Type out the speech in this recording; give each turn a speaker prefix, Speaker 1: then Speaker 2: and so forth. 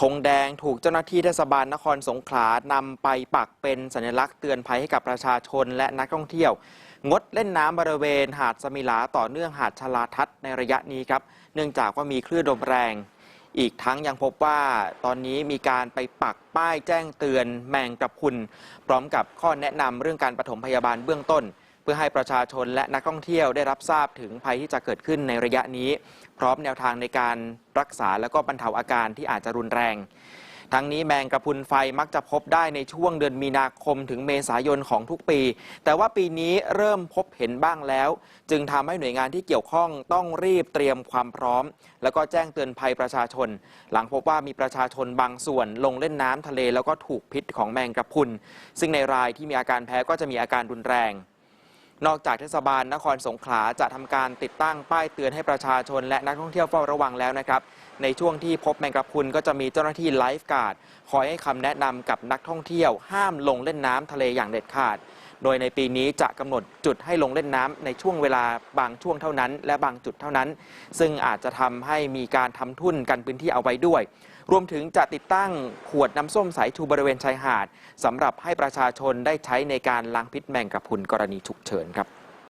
Speaker 1: ธงแดงถูกเจ้าหน้าที่เทศบาลนครสงขลานำไปปักเป็นสัญลักษณ์เตือนภัยให้กับประชาชนและนักท่องเที่ยว งดเล่นน้ำบริเวณ หาดสมิลาต่อเนื่องหาดชลาทัศน์ในระยะนี้ครับ เนื่องจากว่ามีคลื่นลมแรง อีกทั้งยังพบว่าตอนนี้มีการไปปักป้ายแจ้งเตือนแมงกระพุนพร้อมกับข้อแนะนำเรื่องการปฐมพยาบาลเบื้องต้น เพื่อให้ประชาชนและนักท่องเที่ยวได้รับทราบถึงภัยที่จะเกิดขึ้นในระยะนี้ พร้อมแนวทางในการรักษาและก็บรรเทาอาการที่อาจจะรุนแรง ทั้งนี้แมงกระพุนไฟมักจะพบได้ในช่วงเดือนมีนาคมถึงเมษายนของทุกปี แต่ว่าปีนี้เริ่มพบเห็นบ้างแล้ว จึงทำให้หน่วยงานที่เกี่ยวข้องต้องรีบเตรียมความพร้อม แล้วก็แจ้งเตือนภัยประชาชน หลังพบว่ามีประชาชนบางส่วนลงเล่นน้ำทะเลแล้วก็ถูกพิษของแมงกระพุนซึ่งในรายที่มีอาการแพ้ก็จะมีอาการรุนแรง นอกจากเทศบาลนครสงขลาจะทำการติดตั้งป้ายเตือนให้ประชาชน และนักท่องเที่ยวเฝ้าระวังแล้วนะครับ ในช่วงที่พบแมงกะพรุนก็จะมีเจ้าหน้าที่ไลฟ์การ์ดคอยให้คำแนะนำกับนักท่องเที่ยวห้ามลงเล่นน้ำทะเลอย่างเด็ดขาด โดยในปีนี้จะกำหนดจุดให้ลงเล่นน้ำในช่วงเวลาบางช่วงเท่านั้น และบางจุดเท่านั้น ซึ่งอาจจะทำให้มีการทำทุ่นกันพื้นที่เอาไว้ด้วย รวมถึงจะติดตั้งขวดน้ำส้มสายชูบริเวณชายหาดสำหรับให้ประชาชนได้ใช้ในการล้างพิษแมงกะพรุนกรณีฉุกเฉินครับ